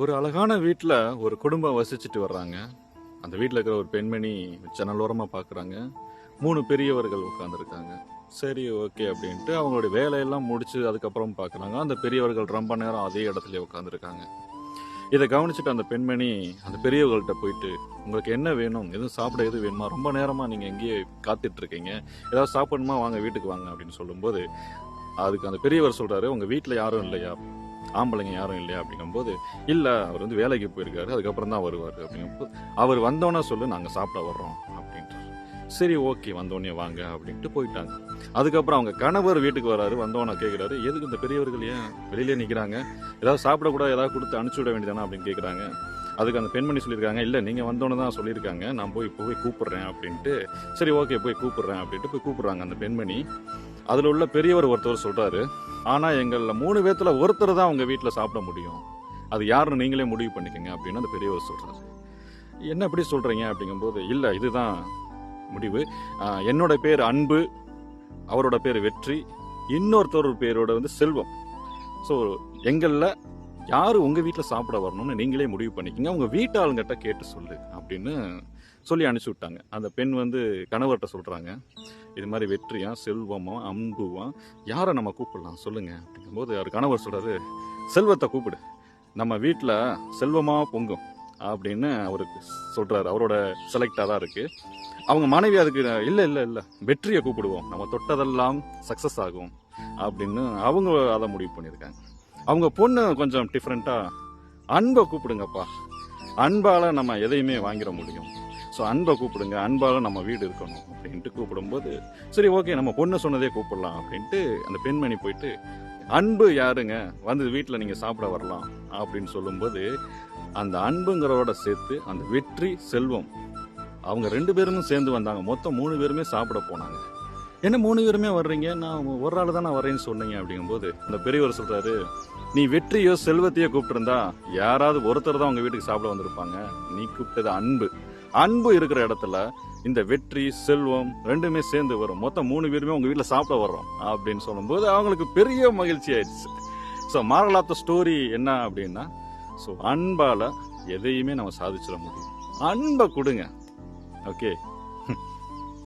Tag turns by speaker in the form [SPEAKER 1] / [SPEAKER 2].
[SPEAKER 1] ஒரு அழகான வீட்டில் ஒரு குடும்பம் வசிச்சுட்டு வர்றாங்க. அந்த வீட்டில் இருக்கிற ஒரு பெண்மணி ஜன்னலோரமாக பார்க்குறாங்க மூணு பெரியவர்கள் உட்காந்துருக்காங்க சரி ஓகே அப்படின்ட்டு அவங்களுடைய வேலையெல்லாம் முடிச்சு அதுக்கப்புறம் பார்க்குறாங்க அந்த பெரியவர்கள் ரொம்ப நேரம் அதே இடத்துல உட்காந்துருக்காங்க இதை கவனிச்சுட்டு அந்த பெண்மணி அந்த பெரியவர்கள்ட்ட போயிட்டு உங்களுக்கு என்ன வேணும்? எதுவும் சாப்பிட எது வேணுமா? ரொம்ப நேரமாக நீங்கள் எங்கேயே காத்துட்ருக்கீங்க. ஏதாவது சாப்பிடணுமா? வாங்க வீட்டுக்கு வாங்க. அப்படின்னு சொல்லும்போது அதுக்கு அந்த பெரியவர் சொல்கிறாரு உங்கள் வீட்டில் யாரும் இல்லையா? ஆம்பளைங்க யாரும் இல்லையா அப்படிங்கும்போது இல்லை அவர் வந்து வேலைக்கு போயிருக்காரு அதுக்கப்புறம் தான் வருவார் அப்படிங்கும்போது அவர் வந்தோன்னே சொல்லு நாங்கள் சாப்பிட வர்றோம் அப்படின்ட்டு சரி ஓகே வந்தோடனே வாங்க அப்படின்ட்டு போயிட்டாங்க. அதுக்கப்புறம் அவங்க கணவர் வீட்டுக்கு வராரு வந்தோன்னே கேட்குறாரு எதுக்கு இந்த பெரியவர்கள் ஏன் வெளியிலே நிற்கிறாங்க ஏதாவது சாப்பிடக்கூட ஏதாவது கொடுத்து அனுப்பிச்சி விட வேண்டியதானே? அப்படின்னு கேட்குறாங்க அதுக்கு அந்த பெண்மணி சொல்லியிருக்காங்க இல்லை நீங்கள் வந்தோன்னு தான் சொல்லியிருக்காங்க நான் போய் போய் கூப்பிட்றேன் அப்படின்ட்டு. சரி ஓகே போய் கூப்பிட்றேன் அப்படின்ட்டு போய் கூப்பிட்றாங்க அந்த பெண்மணி. அதில் உள்ள பெரியவர் ஒருத்தர் சொல்கிறாரு ஆனால் எங்களில் மூணு பேர்த்தில் ஒருத்தர் தான் அவங்க வீட்டில் சாப்பிட முடியும். அது யாருன்னு நீங்களே முடிவு பண்ணிக்கோங்க அப்படின்னு அந்த பெரியவர் சொல்கிறாரு என்ன எப்படி சொல்கிறீங்க அப்படிங்கும்போது இல்லை இதுதான் முடிவு. என்னோடய என்னோட பேர் அன்பு அவரோட பேர் வெற்றி இன்னொருத்தர் பேரோட வந்து செல்வம். ஸோ எங்களில் யார் உங்கள் வீட்டில் சாப்பிட வரணும்னு நீங்களே முடிவு பண்ணிக்கங்க. உங்கள் வீட்டாளுங்கிட்ட கேட்டு சொல்லு அப்படின்னு சொல்லி அனுப்பிச்சி விட்டாங்க. அந்த பெண் வந்து கணவர்கிட்ட சொல்கிறாங்க இது மாதிரி வெற்றியா செல்வமா அன்புவா? யாரை நம்ம கூப்பிடலாம்? சொல்லுங்க. அப்படிங்கும்போது அவர் கணவர் சொல்றாரு செல்வத்தை கூப்பிடு. நம்ம வீட்டில் செல்வமாக பொங்கும். அப்படின்னு அவருக்கு சொல்கிறாரு அவரோட செலக்டாக தான் இருக்குது அவங்க மனைவி அதுக்கு இல்லை இல்லை இல்லை. வெற்றியை கூப்பிடுவோம். நம்ம தொட்டதெல்லாம் சக்ஸஸ் ஆகும். அப்படின்னு அவங்க அதை முடிவு பண்ணியிருக்காங்க. அவங்க பொண்ணு கொஞ்சம் டிஃப்ரெண்ட்டாக அன்பை கூப்பிடுங்கப்பா. அன்பால் நம்ம எதையுமே வாங்கிட முடியும். ஸோ அன்பை கூப்பிடுங்க அன்பால் நம்ம வீடு இருக்கணும் அப்படின்ட்டு கூப்பிடும்போது சரி ஓகே நம்ம பொண்ணு சொன்னதே கூப்பிடலாம் அப்படின்ட்டு அந்த பெண்மணி போயிட்டு அன்பு யாருங்க? வந்து வீட்டில் நீங்கள் சாப்பிட வரலாம் அப்படின்னு சொல்லும்போது அந்த அன்புங்கிறவோட சேர்த்து அந்த வெற்றி செல்வம் அவங்க ரெண்டு பேருமே சேர்ந்து வந்தாங்க. மொத்தம் மூணு பேருமே சாப்பிட போனாங்க. என்ன மூணு பேருமே வர்றீங்க? நான் ஒரு ஆள் தான் நான் வரேன்னு சொன்னீங்க அப்படிங்கும்போது அந்த பெரியவர் சொல்கிறாரு நீ வெற்றியோ செல்வத்தையோ கூப்பிட்டுருந்தா யாராவது ஒருத்தர் தான் உங்கள் வீட்டுக்கு சாப்பிட வந்திருப்பாங்க. நீ கூப்பிட்டது அன்பு. அன்பு இருக்கிற இடத்துல இந்த வெற்றி செல்வம் ரெண்டுமே சேர்ந்து வரும். மொத்தம் மூணு பேருமே உங்க வீட்டில் சாப்பிட வர்றோம் அப்படின்னு சொல்லும்போது அவங்களுக்கு பெரிய மகிழ்ச்சி ஆயிடுச்சு. So moral of the story என்ன அப்படின்னா ஸோ அன்பால எதையுமே நம்ம சாதிச்சிட முடியும். அன்பை கொடுங்க. ஓகே